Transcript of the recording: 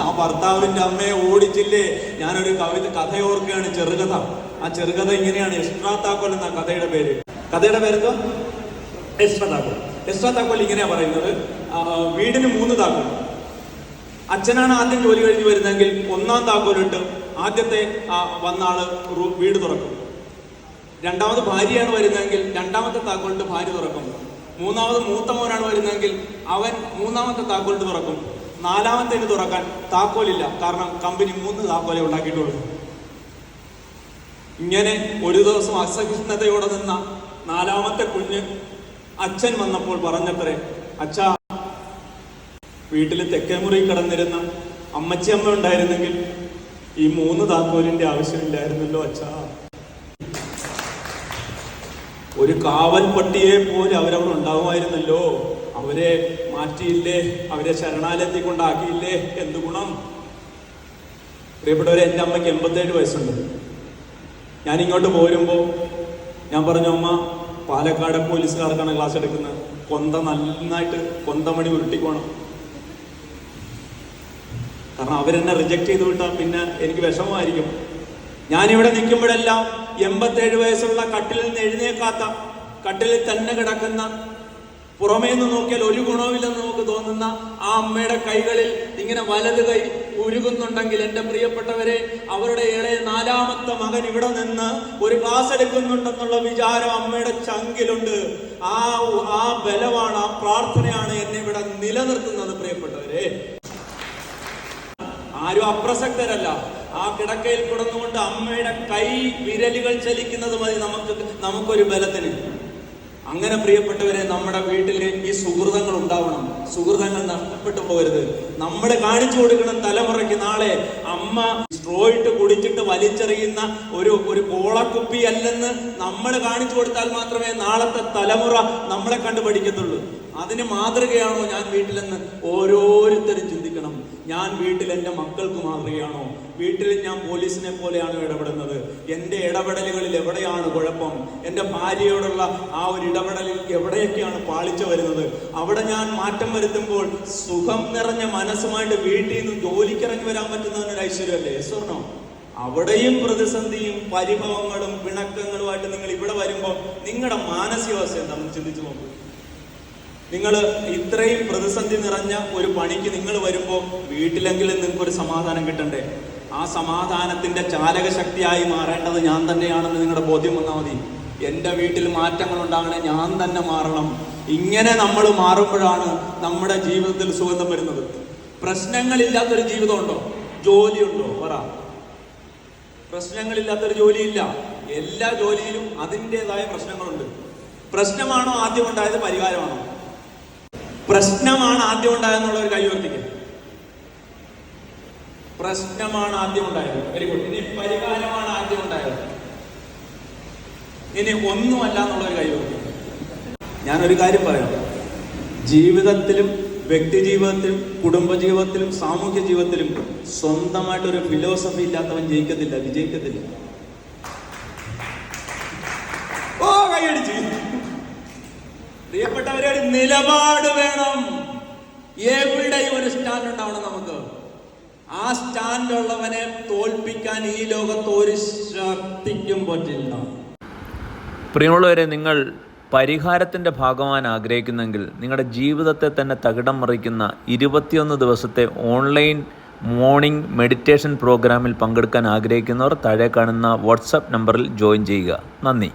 ആ ഭർത്താവിന്റെ അമ്മയെ ഓടിച്ചില്ലേ? ഞാനൊരു കവിത കഥ ഓർക്കുകയാണ് ചെറുകഥ. ആ ചെറുകഥ ഇങ്ങനെയാണ്. എസ്ട്രാ താക്കോൽ എന്ന കഥയുടെ പേര്. കഥയുടെ പേരെന്തോ എസ്ട്രാ താക്കോൽ. എസ്ട്രാ താക്കോൽ ഇങ്ങനെയാ പറയുന്നത്. വീടിന് മൂന്ന് താക്കോൽ. അച്ഛനാണ് ആദ്യം ജോലി കഴിഞ്ഞ് വരുന്നതെങ്കിൽ ഒന്നാം താക്കോലിട്ട് ആദ്യത്തെ വന്ന ആൾ വീട് തുറക്കും. രണ്ടാമത് ഭാര്യയാണ് വരുന്നതെങ്കിൽ രണ്ടാമത്തെ താക്കോലിട്ട് ഭാര്യ തുറക്കും. മൂന്നാമത് മൂത്തമോനാണ് വരുന്നതെങ്കിൽ അവൻ മൂന്നാമത്തെ താക്കോലിട്ട് തുറക്കും. നാലാമത്തേന് തുറക്കാൻ താക്കോലില്ല. കാരണം കമ്പനി മൂന്ന് താക്കോലെ ഉണ്ടാക്കിയിട്ടുള്ളൂ. ഇങ്ങനെ ഒരു ദിവസം അസഹിഷ്ണുതയോടെ നിന്ന നാലാമത്തെ കുഞ്ഞ് അച്ഛൻ വന്നപ്പോൾ പറഞ്ഞത്രേ അച്ഛാ വീട്ടിൽ തെക്കേമുറി കിടന്നിരുന്ന അമ്മച്ചിയമ്മ ഉണ്ടായിരുന്നെങ്കിൽ ഈ മൂന്ന് താക്കോലിന്റെ ആവശ്യമില്ലായിരുന്നല്ലോ അച്ഛ. ഒരു കാവൽ പട്ടിയെ പോലെ അവരവിടെ ഉണ്ടാവുമായിരുന്നല്ലോ. അവരെ മാറ്റിയില്ലേ? അവരെ ശരണാലയത്തിൽ കൊണ്ടാക്കിയില്ലേ എന്ത് ഗുണം? പ്രിയപ്പെട്ടവരെ എന്റെ അമ്മയ്ക്ക് എൺപത്തേഴ് വയസ്സുണ്ട്. ഞാൻ ഇങ്ങോട്ട് പോരുമ്പോൾ ഞാൻ പറഞ്ഞു അമ്മ പാലക്കാട് പോലീസുകാർക്കാണ് ക്ലാസ് എടുക്കുന്നത്. കൊന്ത നന്നായിട്ട് കൊന്തമണി ഉരുട്ടിക്കോണം. കാരണം അവരെന്നെ റിജക്ട് ചെയ്ത് വിട്ടാൽ പിന്നെ എനിക്ക് വിഷമമായിരിക്കും. ഞാനിവിടെ നിൽക്കുമ്പോഴെല്ലാം എൺപത്തേഴ് വയസ്സുള്ള കട്ടിലിൽ നിന്ന് എഴുന്നേക്കാത്ത കട്ടിലിൽ തന്നെ കിടക്കുന്ന പുറമേ നിന്ന് നോക്കിയാൽ ഒരു ഗുണവുമില്ലെന്ന് നമുക്ക് തോന്നുന്ന ആ അമ്മയുടെ കൈകളിൽ ഇങ്ങനെ വലത് കൈ ഉരുകുന്നുണ്ടെങ്കിൽ എന്റെ പ്രിയപ്പെട്ടവരെ അവരുടെ ഇളയ നാലാമത്തെ മകൻ ഇവിടെ നിന്ന് ഒരു ക്ലാസ് എടുക്കുന്നുണ്ടെന്നുള്ള വിചാരം അമ്മയുടെ ചങ്കിലുണ്ട്. ആ ആ ബലമാണ് ആ പ്രാർത്ഥനയാണ് എന്നെ ഇവിടെ നിലനിർത്തുന്നത് പ്രിയപ്പെട്ടവരെ. ആരും അപ്രസക്തരല്ല. ആ കിടക്കയിൽ കിടന്നുകൊണ്ട് അമ്മയുടെ കൈ വിരലുകൾ ചലിക്കുന്നത് മതി നമുക്ക് നമുക്കൊരു ബലത്തിന്. അങ്ങനെ പ്രിയപ്പെട്ടവരെ നമ്മുടെ വീട്ടിൽ ഈ സുഹൃതങ്ങൾ ഉണ്ടാവണം. സുഹൃതങ്ങൾ നഷ്ടപ്പെട്ടു പോകരുത്. നമ്മൾ കാണിച്ചു കൊടുക്കണം തലമുറയ്ക്ക് നാളെ അമ്മ സ്ട്രോ ഇട്ട് കുടിച്ചിട്ട് വലിച്ചെറിയുന്ന ഒരു ഒരു കോളക്കുപ്പി അല്ലെന്ന് നമ്മൾ കാണിച്ചു കൊടുത്താൽ മാത്രമേ നാളത്തെ തലമുറ നമ്മളെ കണ്ടു പഠിക്കത്തുള്ളൂ. അതിന് മാതൃകയാണോ ഞാൻ വീട്ടിലെന്ന് ഓരോരുത്തരും ചിന്തിക്കണം ഞാൻ വീട്ടിൽ എന്റെ മക്കൾക്ക് മാതൃകയാണോ വീട്ടിൽ ഞാൻ പോലീസിനെ പോലെയാണോ ഇടപെടുന്നത്? എന്റെ ഇടപെടലുകളിൽ എവിടെയാണ് കുഴപ്പം? എന്റെ ഭാര്യയോടുള്ള ആ ഒരു ഇടപെടലിൽ എവിടെയൊക്കെയാണ് പാളിച്ച വരുന്നത്? അവിടെ ഞാൻ മാറ്റം വരുത്തുമ്പോൾ സുഖം നിറഞ്ഞ മനസ്സുമായിട്ട് വീട്ടിൽ നിന്ന് ജോലിക്കിറങ്ങി വരാൻ പറ്റുന്ന ഒരു ഐശ്വര്യമല്ലേ? സ്വർണോ അവിടെയും പ്രതിസന്ധിയും പരിഭവങ്ങളും പിണക്കങ്ങളുമായിട്ട് നിങ്ങൾ ഇവിടെ വരുമ്പോൾ നിങ്ങളുടെ മാനസികാവസ്ഥ എന്താണെന്ന് ചിന്തിച്ചു നോക്കൂ. നിങ്ങൾ ഇത്രയും പ്രതിസന്ധി നിറഞ്ഞ ഒരു പണിക്ക് നിങ്ങൾ വരുമ്പോൾ വീട്ടിലെങ്കിലും നിങ്ങൾക്ക് ഒരു സമാധാനം കിട്ടണ്ടേ? ആ സമാധാനത്തിന്റെ ചാലക ശക്തിയായി മാറേണ്ടത് ഞാൻ തന്നെയാണെന്ന് നിങ്ങളുടെ ബോധ്യം വന്നാൽ മതി. എന്റെ വീട്ടിൽ മാറ്റങ്ങൾ ഉണ്ടാകണേ ഞാൻ തന്നെ മാറണം. ഇങ്ങനെ നമ്മൾ മാറുമ്പോഴാണ് നമ്മുടെ ജീവിതത്തിൽ സുഗന്ധം വരുന്നത്. പ്രശ്നങ്ങളില്ലാത്തൊരു ജീവിതമുണ്ടോ? ജോലിയുണ്ടോ? പറ. പ്രശ്നങ്ങളില്ലാത്തൊരു ജോലിയില്ല. എല്ലാ ജോലിയിലും അതിന്റെതായ പ്രശ്നങ്ങളുണ്ട്. പ്രശ്നമാണോ ആദ്യം ഉണ്ടായത് പരിഹാരമാണോ? പ്രശ്നമാണ് ആദ്യം ഉണ്ടായെന്നുള്ള ഒരു കൈ ഉയർത്തിക്കും. പ്രശ്നമാണ് ആദ്യം ഉണ്ടായത്. വെരി ഗുഡ് ഇനി പരിഹാരമാണ് ആദ്യം ഉണ്ടായത്. ഇനി ഒന്നുമല്ല എന്നുള്ളൊരു കൈ ഉയർത്തിക്കും. ഞാനൊരു കാര്യം പറയാം. ജീവിതത്തിലും വ്യക്തി ജീവിതത്തിലും കുടുംബ ജീവിതത്തിലും സാമൂഹ്യ ജീവിതത്തിലും സ്വന്തമായിട്ട് ഒരു ഫിലോസഫി ഇല്ലാത്തവൻ ജയിക്കത്തില്ല വിജയിക്കത്തില്ല. ഓ കൈയടിച്ച് പ്രിയപ്പെട്ടവരെ ഒരു നിലപാട് വേണം. എവിടെയും ഒരു സ്റ്റാൻഡ് ഉണ്ടാവണം നമുക്ക്? ആ സ്റ്റാൻഡ് ഉള്ളവനെ തോൽപ്പിക്കാൻ ഈ ലോകത്ത് ഒരു ശക്തിക്കും പറ്റില്ല. പ്രിയമുള്ളവരെ നിങ്ങൾ പരിഹാരത്തിന്റെ ഭാഗമാകാൻ ആഗ്രഹിക്കുന്നെങ്കിൽ നിങ്ങളുടെ ജീവിതത്തെ തന്നെ തകിടം മറിക്കുന്ന ഇരുപത്തിയൊന്ന് ദിവസത്തെ ഓൺലൈൻ മോർണിംഗ് മെഡിറ്റേഷൻ പ്രോഗ്രാമിൽ പങ്കെടുക്കാൻ ആഗ്രഹിക്കുന്നവർ താഴെ കാണുന്ന വാട്സപ്പ് നമ്പറിൽ ജോയിൻ ചെയ്യുക. നന്ദി.